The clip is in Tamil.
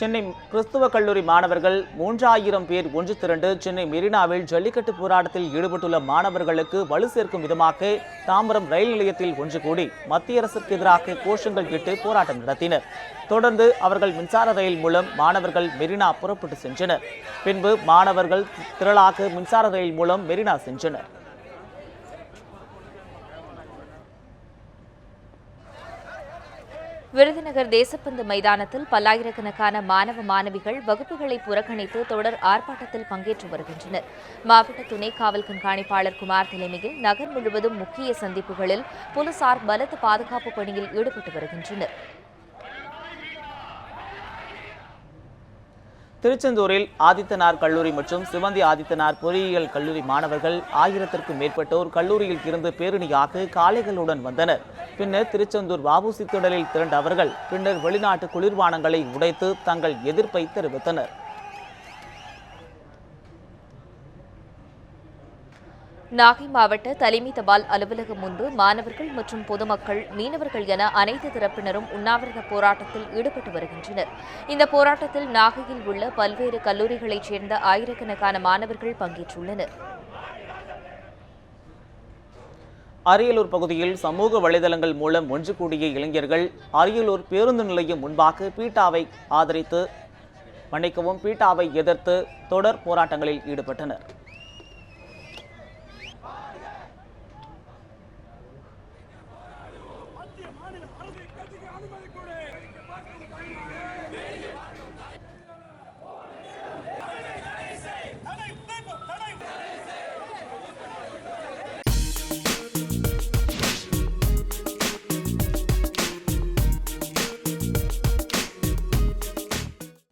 சென்னை கிறிஸ்துவ கல்லூரி மாணவர்கள் மூன்றாயிரம் பேர் ஒன்று திரண்டு சென்னை மெரினாவில் ஜல்லிக்கட்டு போராட்டத்தில் ஈடுபட்டுள்ள மாணவர்களுக்கு வலு சேர்க்கும் விதமாக தாம்பரம் ரயில் நிலையத்தில் ஒன்று கூடி மத்திய அரசுக்கு எதிராக கோஷங்கள் விட்டு போராட்டம் நடத்தினர். தொடர்ந்து அவர்கள் மின்சார ரயில் மூலம் மாணவர்கள் மெரினா புறப்பட்டு சென்றனர். பின்பு மாணவர்கள் திரளாக மின்சார ரயில் மூலம் மெரினா சென்றனர். விருதுநகர் தேசப்பந்து மைதானத்தில் பல்லாயிரக்கணக்கான மாணவ மாணவிகள் வகுப்புகளை புறக்கணித்து தொடர் ஆர்ப்பாட்டத்தில் பங்கேற்று வருகின்றனர். மாவட்ட துணை காவல் கண்காணிப்பாளர் குமார் தலைமையில் நகர் முழுவதும் முக்கிய சந்திப்புகளில் போலீசார் பலத்த பாதுகாப்பு பணியில் ஈடுபட்டு வருகின்றனர். திருச்செந்தூரில் ஆதித்தனார் கல்லூரி மற்றும் சிவந்தி ஆதித்தனார் பொறியியல் கல்லூரி மாணவர்கள் ஆயிரத்திற்கும் மேற்பட்டோர் கல்லூரியில் இருந்து பேரணியாக காளைகளுடன் வந்தனர். பின்னர் திருச்செந்தூர் வாபுசி திடலில் திரண்ட அவர்கள் பின்னர் வெளிநாட்டு குளிர்பானங்களை உடைத்து தங்கள் எதிர்ப்பை தெரிவித்தனர். நாகை மாவட்ட தலைமை தபால் அலுவலகம் முன்பு மாணவர்கள் மற்றும் பொதுமக்கள் மீனவர்கள் என அனைத்து தரப்பினரும் உண்ணாவிரத போராட்டத்தில் ஈடுபட்டு வருகின்றனர். இந்த போராட்டத்தில் நாகையில் உள்ள பல்வேறு கல்லூரிகளைச் சேர்ந்த ஆயிரக்கணக்கான மாணவர்கள் பங்கேற்றுள்ளனர். அரியலூர் பகுதியில் சமூக வலைதளங்கள் மூலம் ஒன்று கூடிய இளைஞர்கள் அரியலூர் பேருந்து நிலையம் முன்பாக பீட்டாவை ஆதரித்து மன்னிக்கவும் பீட்டாவை எதிர்த்து தொடர் போராட்டங்களில் ஈடுபட்டனர். பாருங்கள்